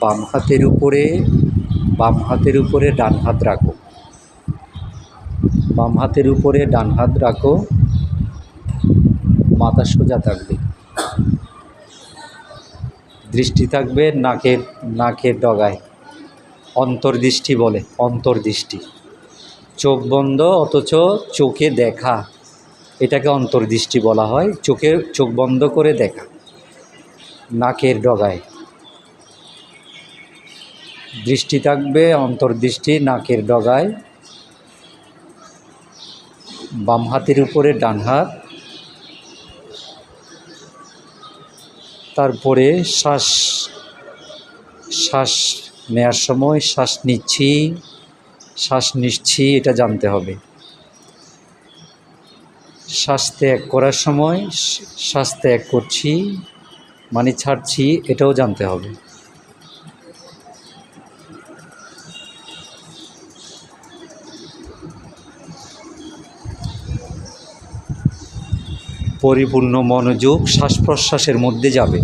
বাম হাতের উপরে, বাম হাতের উপরে ডান হাত রাখো। বাম হাতের উপরে ডান হাত রাখো। মাথা সোজা থাকবে। দৃষ্টি থাকবে নাকের নাকের ডগায়। অন্তর্দৃষ্টি বলে, অন্তর্দৃষ্টি। চোখ বন্ধ, অথচ চোখে দেখা। এটাকে অন্তর্দৃষ্টি বলা হয়, চোখে, চোখ বন্ধ করে দেখা। নাকের ডগায়। দৃষ্টি থাকবে, অন্তর্দৃষ্টি নাকের ডগায়। বাম হাতের উপরে ডান হাত। তারপরে শ্বাস শ্বাস নেওয়ার সময় শ্বাস নিচ্ছি শ্বাস নিচ্ছি, এটা জানতে হবে। শ্বাস ত্যাগ করার সময় শ্বাস ত্যাগ করছি মানে ছাড়ছি, এটাও জানতে হবে। পরিপূর্ণ মনোযোগ শ্বাস প্রশ্বাসের মধ্যে যাবে।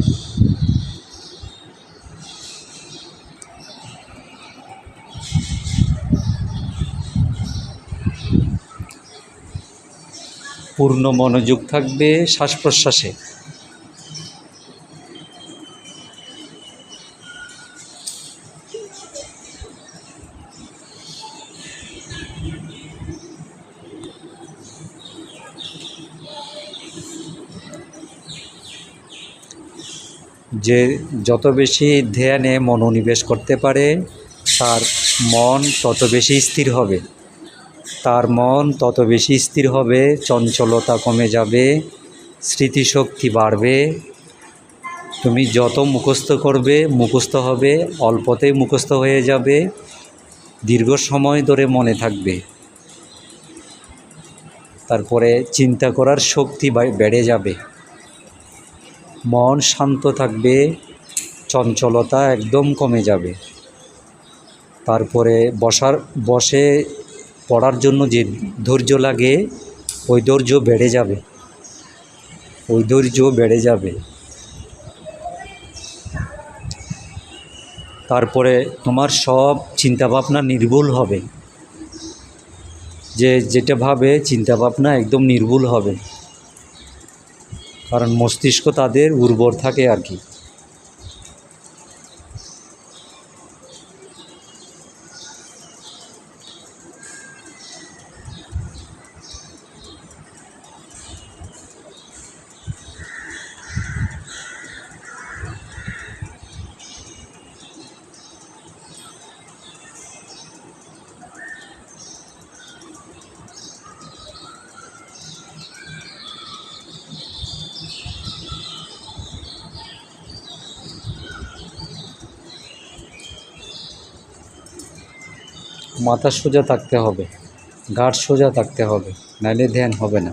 পূর্ণ মনোযোগ থাকবে শ্বাস প্রশ্বাসে যে যত বেশি ধ্যানে মনোনিবেশ করতে পারে, তার মন তত বেশি স্থির হবে। তার মন তত বেশি স্থির হবে, চঞ্চলতা কমে যাবে, স্মৃতিশক্তি বাড়বে। তুমি যত মুখস্থ করবে, মুখস্থ হবে, অল্পতেই মুখস্থ হয়ে যাবে, দীর্ঘ সময় ধরে মনে থাকবে। তারপরে চিন্তা করার শক্তি বেড়ে যাবে। মন শান্ত থাকবে, চঞ্চলতা একদম কমে যাবে। তারপরে বসার, বসে পড়ার জন্য যে ধৈর্য লাগে, ওই ধৈর্য বেড়ে যাবে। ওই ধৈর্য বেড়ে যাবে। তারপরে তোমার সব চিন্তাভাবনা নির্ভুল হবে। যে যেটা ভাবে চিন্তাভাবনা একদম নির্ভুল হবে। কারণ মস্তিষ্ক তাদের উর্বর থাকে আর কি। মাথা সোজা থাকতে হবে ঘাট সোজা থাকতে হবে নাহলে ধ্যান হবে না।